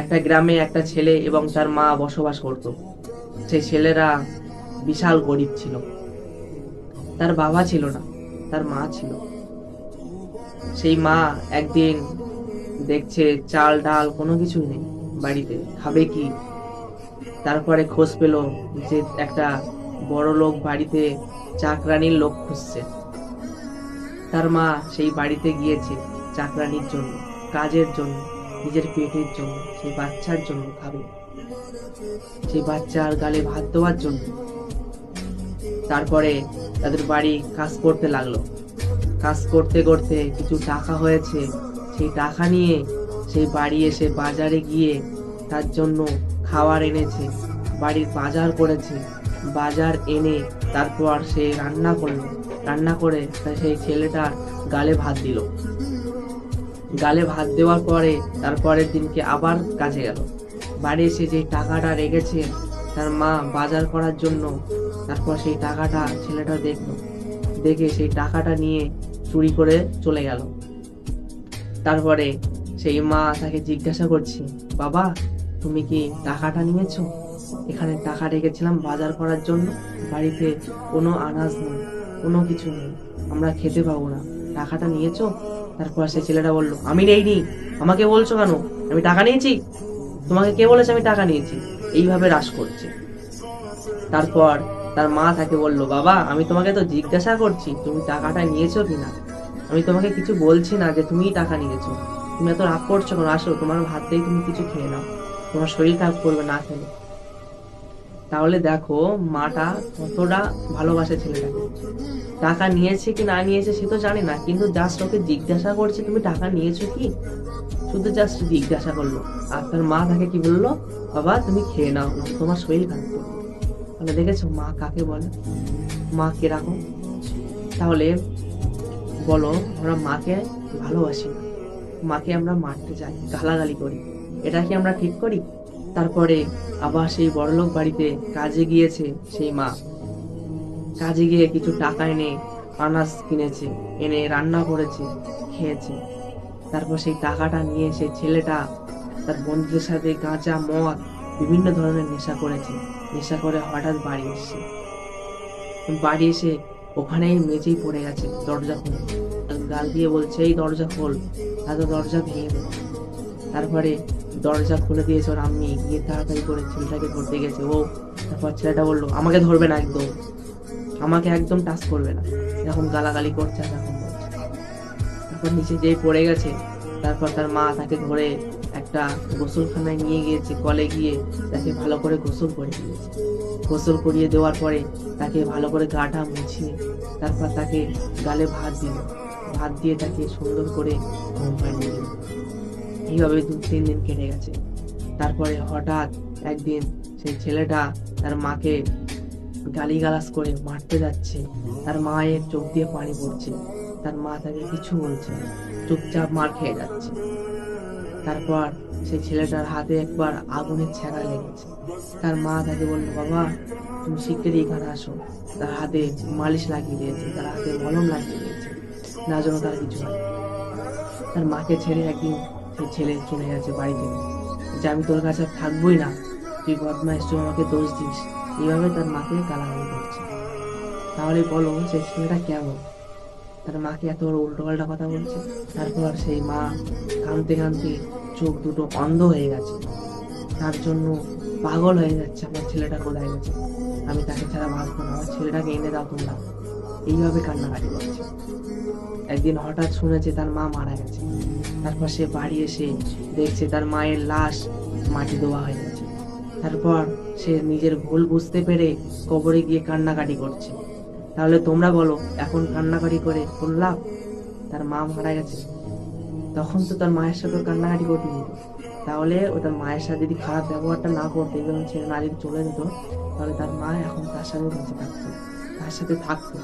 একটা গ্রামে একটা ছেলে এবং তার মা বসবাস করত। সেই ছেলেরা বিশাল গরিব ছিল। তার বাবা ছিল না, তার মা ছিল। সেই মা একদিন দেখছে চাল, ডাল কোনো কিছুই নেই বাড়িতে, খাবে কি? তারপরে খোঁজ পেল যে একটা বড় লোক বাড়িতে চাকরানির লোক খুঁজছে। তার মা সেই বাড়িতে গিয়েছে চাকরানির জন্য, কাজের জন্য। নিজের পেটের জন্য, সেই বাচ্চার জন্য খাবে সেই বাচ্চার গালে ভাত দেওয়ার জন্য। তারপরে তাদের বাড়ি কাজ করতে লাগল। কাজ করতে করতে কিছু টাকা হয়েছে, সেই টাকা নিয়ে সেই বাড়ি এসে বাজারে গিয়ে তার জন্য খাবার এনেছে, বাড়ির বাজার করেছে। বাজার এনে তারপর সে রান্না করল। রান্না করে সেই ছেলেটার গালে ভাত দিল। গালে ভাত দেওয়ার পরে তারপরের দিনকে আবার কাজে গেল। বাড়ি এসে যে টাকাটা রেখেছে তার মা বাজার করার জন্য তারপর সেই টাকাটা ছেলেটা দেখল। দেখে সেই টাকাটা নিয়ে চুরি করে চলে গেল। তারপরে সেই মা তাকে জিজ্ঞাসা করছে, বাবা, তুমি কি টাকাটা নিয়েছো? এখানে টাকা রেখেছিলাম বাজার করার জন্য। বাড়িতে কোনো আনাজ নেই, কোনো কিছু নেই। আমরা খেতে পাবো না। টাকাটা নিয়েছো? তারপর সে ছেলেটা বলল, আমি নেইনি, আমাকে বলছো কেন? আমি টাকা নিয়েছি? তোমাকে কে বলেছে আমি টাকা নিয়েছি? এইভাবে হ্রাস করছে। তারপর তার মা তাকে বলল, বাবা, আমি তোমাকে তো জিজ্ঞাসা করছি, তুমি টাকাটা নিয়েছো কিনা আমি তোমাকে কিছু বলছি না যে তুমি টাকা নিয়েছো। তুমি এত রাগ করছ কেন? আসো, তোমার ভাত দিয়ে তুমি কিছু খেয়ে নাও। তোমার শরীর খারাপ করবে না খেলে। তাহলে দেখো, মাটা কতটা ভালোবাসে ছেলেটাকে। টাকা নিয়েছে কি না নিয়েছে সে তো জানে না, কিন্তু জাস্ট ওকে জিজ্ঞাসা করছে, তুমি টাকা নিয়েছো কি? শুধু জাস্ট জিজ্ঞাসা করল। আর তার মা তাকে কি বলল? বাবা, তুমি খেয়ে নাও, তোমার শরীর খারাপ তাহলে দেখেছ মা কাকে বলে? মা কীরকম? তাহলে বলো, আমরা মাকে ভালোবাসি না। মাকে আমরা মারতে যাই, গালাগালি করি। এটা কি আমরা ঠিক করি? তারপরে আবার সেই বড়লোক বাড়িতে কাজে গিয়েছে সেই মা। কাজে গিয়ে কিছু টাকা এনে আনাজ কিনেছে, এনে রান্না করেছে, খেয়েছে। তারপর সেই টাকাটা নিয়ে সেই ছেলেটা তার বন্ধুদের সাথে গাঁজা, মদ, বিভিন্ন ধরনের নেশা করেছে। নেশা করে হঠাৎ বাড়ি এসছে। বাড়ি এসে ওখানেই মেঝেই পড়ে গেছে দরজা খোল। গাল দিয়ে বলছে, এই দরজা খোল। এত দরজা ভেঙে দেবো তারপরে দরজা খুলে দিয়েছে ওর আমি গিয়ে তাড়াতাড়ি করে ছেলেটাকে ধরতে গেছে। ও তারপর ছেলেটা বলল, আমাকে ধরবে না একদম। আমাকে একদম টাচ করবে না। এরকম গালাগালি করছে এরকম বলছে। তারপর নিচে যেই পড়ে গেছে। তারপর তার মা তাকে ধরে একটা গোসলখানায় নিয়ে গিয়েছে, কলে গিয়ে তাকে ভালো করে গোসল করে দিয়েছে। গোসল করিয়ে দেওয়ার পরে তাকে ভালো করে গাটা মুছিয়ে তারপর তাকে গালে ভাত দিল ভাত দিয়ে তাকে সুন্দর করে ঘুম পাড়িয়ে দিল। এইভাবে দু তিন দিন কেটে গেছে। তারপরে হঠাৎ একদিন সেই ছেলেটা তার মাকে গালিগালাজ করে মারতে যাচ্ছে। তার মায়ের চোখ দিয়ে পানি পড়ছে। তার মা তাকে কিছু বলছে না। চুপচাপ মার খেয়ে যাচ্ছে। তারপর সেই ছেলেটার হাতে একবার আগুনের ছেঁড়া লেগেছে। তার মা তাকে বলল, বাবা, তুমি শিগগিরই এখানে আসো। তার হাতে মালিশ লাগিয়ে দিয়েছে। তার হাতে মলম লাগিয়ে দিয়েছে। না যেন তার কিছু হয়। তার মাকে ছেড়ে একদিন সেই ছেলে চলে গেছে বাড়ি থেকে যে আমি তোর কাছে থাকবোই না। তুই বদমাইশ, তুই আমাকে দোষ দিস। এইভাবে তার মাকে গালাগালি করছে। তাহলে বলো, সেই ছেলেটা কেমন? তার মাকে এত বড় উল্টো পাল্টা কথা বলছে? তারপর সেই মা কাঁদতে কাঁদতে চোখ দুটো অন্ধ হয়ে গেছে। তার জন্য পাগল হয়ে যাচ্ছে আমার ছেলেটা কোথায় গেছে? আমি তাকে ছাড়া বাঁচবো না। আমার ছেলেটাকে এনে দাও তোমরা। এইভাবে কান্নাকাটি করছে। একদিন হঠাৎ শুনেছে তার মা মারা গেছে। তারপর সে বাড়ি এসে দেখছে তার মায়ের লাশ মাটি দেওয়া হয়ে তারপর সে নিজের ভুল বুঝতে পেরে কবরে গিয়ে কান্নাকাটি করছে। তাহলে তোমরা বলো, এখন কান্নাকাটি করে কোন লাভ? তার মা মারা গেছে। তখন তো তার মায়ের সাথে কান্নাকাটি দিত তাহলে ও তার মায়ের সাথে যদি খারাপ ব্যবহারটা না করতে এবং ছেড়ে না যদি চলে যেত, তাহলে তার মা এখন তার সাথে বেঁচে থাকতো। তার সাথে থাকতো।